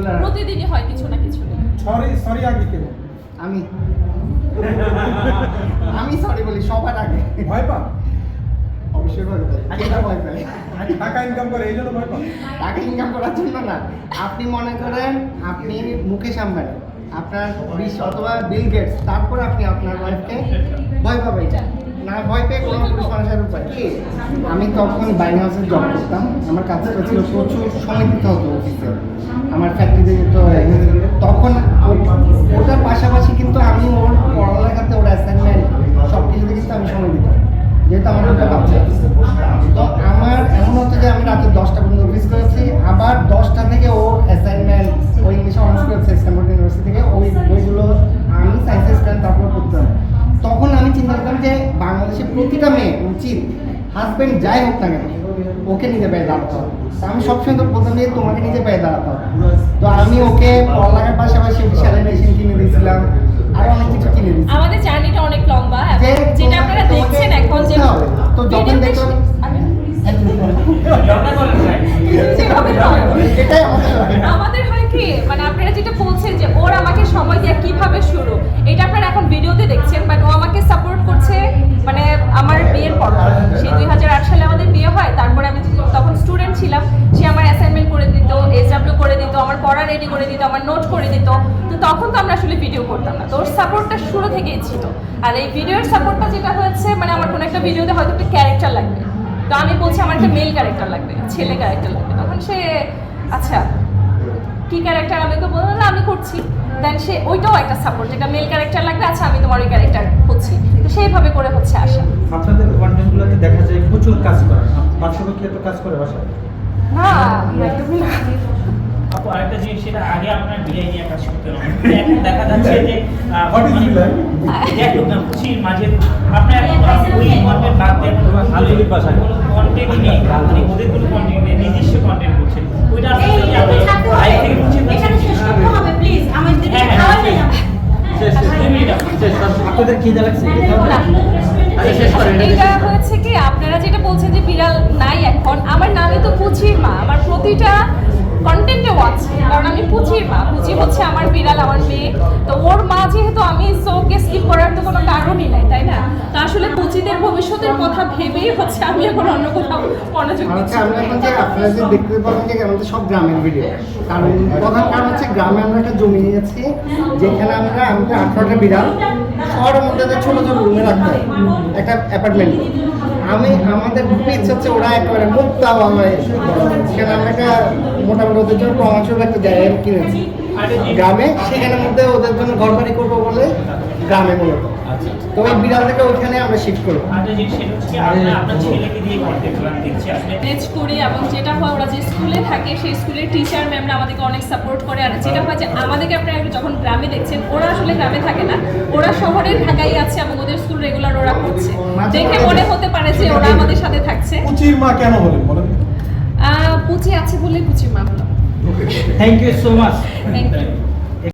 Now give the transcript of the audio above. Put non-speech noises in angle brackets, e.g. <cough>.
Regular. প্রতিদিনই হয় কিছু না কিছু সরি সরি আগে কে বলে? আমি। আমি সরি বলি সবার আগে। ভয় পান অবশ্যই ভয় পাই। কেন ভয় পাই? টাকা ইনকাম করে এই জন্য ভয় পান টাকা ইনকাম করার জন্য না। আপনি মনে করেন আপনি মুকেশ আম্বানি আপনার বিশ অথবা বিল গেটস তারপর আপনি আপনার ওয়াইফকে ভয় পাবেন। না, ভয় পেয়ে কোনো উপায় কি? আমি তখন বাইন হাউসে জব করতাম। আমার কাজটা ছিল প্রচুর সময় দিতে হতো অফিসে আমার ফ্যাক্টরিতে যেতে তখন ও- ওটার পাশাপাশি কিন্তু আমি ওর পড়ালেখাতে, ওর অ্যাসাইনমেন্ট সব কিছুতে কিন্তু আমি সময় দিতাম। যেহেতু আমার ওটা বাচ্চা। তো আমার এমন হতো যে আমি রাতে দশটা পর্যন্ত অফিস করেছি। আবার দশটা থেকে ও অ্যাসাইনমেন্ট ওই যে বাংলাদেশের প্রতিটা মেয়ে উচিত হাজবেন্ড যাই হোক না কেন ওকে নিজে পায়ে দাঁড়াতে হবে। আমি সবসময় তো বলতাম যে তোমাকে নিজে পায়ে দাঁড়াতে হবে। তো আমি ওকে পড়ালেখার পাশাপাশি স্যালারি মেশিন কিনে দিয়েছিলাম আরও অনেক কিছু কিনে আমাদের জার্নিটা অনেক লম্বা যেটা আপনারা দেখছেন এখন যে তো যখন দেখো যেভাবে হয়। আমাদের আমাদের হয় কি মানে আপনারা যেটা বলছেন যে ওর আমাকে সময় দেওয়া কীভাবে শুরু এটা আপনারা এখন ভিডিওতে দেখছেন বাট ও আমাকে সাপোর্ট করছে মানে আমার বিয়ের পর সেই দুই হাজার আট সালে আমাদের বিয়ে হয় তারপরে আমি তখন স্টুডেন্ট ছিলাম সে আমার অ্যাসাইনমেন্ট করে দিত এসডাব্লিউ করে দিত আমার পড়া রেডি করে দিত আমার নোট করে দিত তো তখন তো আমরা আসলে ভিডিও করতাম না। তো ওর সাপোর্টটা শুরু থেকেই ছিল। আর এই ভিডিওর সাপোর্টটা যেটা হয়েছে মানে আমার কোনো একটা ভিডিওতে হয়তো একটা ক্যারেক্টার লাগবে। তো আমি বলছি আমার একটা মেল ক্যারেক্টার লাগবে ছেলে ক্যারেক্টার লাগবে। তখন সে আচ্ছা কি ক্যারেক্টার আমি তো বললাম না আমি করছি। দেন সে ওইটাও একটা সাপোর্ট যেটা মেল ক্যারেক্টার লাগবে আচ্ছা আমি তোমার ওই ক্যারেক্টার করছি। তো সেইভাবে করে হচ্ছে আসা আপনাদের কন্টেন্টগুলোতে দেখা যায় প্রচুর কাজ করেন বাস্তবে কি এত কাজ করে বাসায়? না একদমই না। আরেকটা জিনিস সেটা আগে আপনার বিয়ে নিয়ে কাজ করতেন এখন দেখা যাচ্ছে যে? <laughs> যে খুশির মাঝে আপনি এখন ওই কন্টেন্ট বাদ দেন আঞ্চলিক ভাষায়। কন্টেন্ট নেই। মানে ওদের কোনো কন্টেন্ট নেই নিজস্ব কন্টেন্ট করছেন। ওইটা আসলে কি আপনি লাইভ থেকে বুঝছেন এখানে শেষ করতে হবে প্লিজ আমাদের হ্যাঁ, হ্যাঁ, শেষ। আপনাদের কি লাগছে আচ্ছা শেষ করেন এটা হচ্ছে কি আপনারা যেটা বলছেন যে বিড়াল নাই এখন আমার নামে তো পুচির মা আমার প্রতিটা কন্টেন্টে আছে কারণ আমি পুচির মা পুচি হচ্ছে আমার বিড়াল, আমার মেয়ে। তো ওর মা যেহেতু আমি সোকে স্কিপ করার তো কোনো কারণই নাই, তাই না? তো আসলে পুচিদের ভবিষ্যতের কথা ভেবেই হচ্ছে আমি এখন অন্য কোথাও মনোযোগ দিচ্ছি আপনারা যে দেখতে পাবেন যে আমাদের সব গ্রামের ভিডিও কারণ প্রধান কারণ হচ্ছে গ্রামে আমরা একটা জমি নিয়েছি, যেখানে আমরা, আমাদের আঠারোটা বিড়াল শহরের মধ্যে ছোট ছোট রুমে রাখতে একটা অ্যাপার্টমেন্ট আমি, আমাদের খুবই ইচ্ছা হচ্ছে ওরা একেবারে মুক্ত হয় সেখানে আমরা একটা মোটামুটি ওদের জন্য পরামর্শ একটা জায়গা কিনেছি। গ্রামে, সেখানের মধ্যে ওদের জন্য ঘর বাড়ি করব বলে গ্রামে মূলত। তো ওই বিড়ালটাকে ওইখানে আমরা শিফট করব। ম্যানেজ করি এবং যেটা হয় ওরা যে স্কুলে থাকে সেই স্কুলের টিচার ম্যামরা আমাদেরকে অনেক সাপোর্ট করে। আর যেটা হয় যে আমাদেরকে আপনারা যখন গ্রামে দেখছেন ওরা আসলে গ্রামে থাকে না। ওরা শহরের ঢাকায় আছে এবং ওদের স্কুল রেগুলার ওরা করছে। দেখে মনে হতে পারে যে ওরা আমাদের সাথে থাকছে। উচির মা কেন হলেন বলেন? আহ, পুচি আছে বলেই পুচির মা হলো। Thank you so much thank you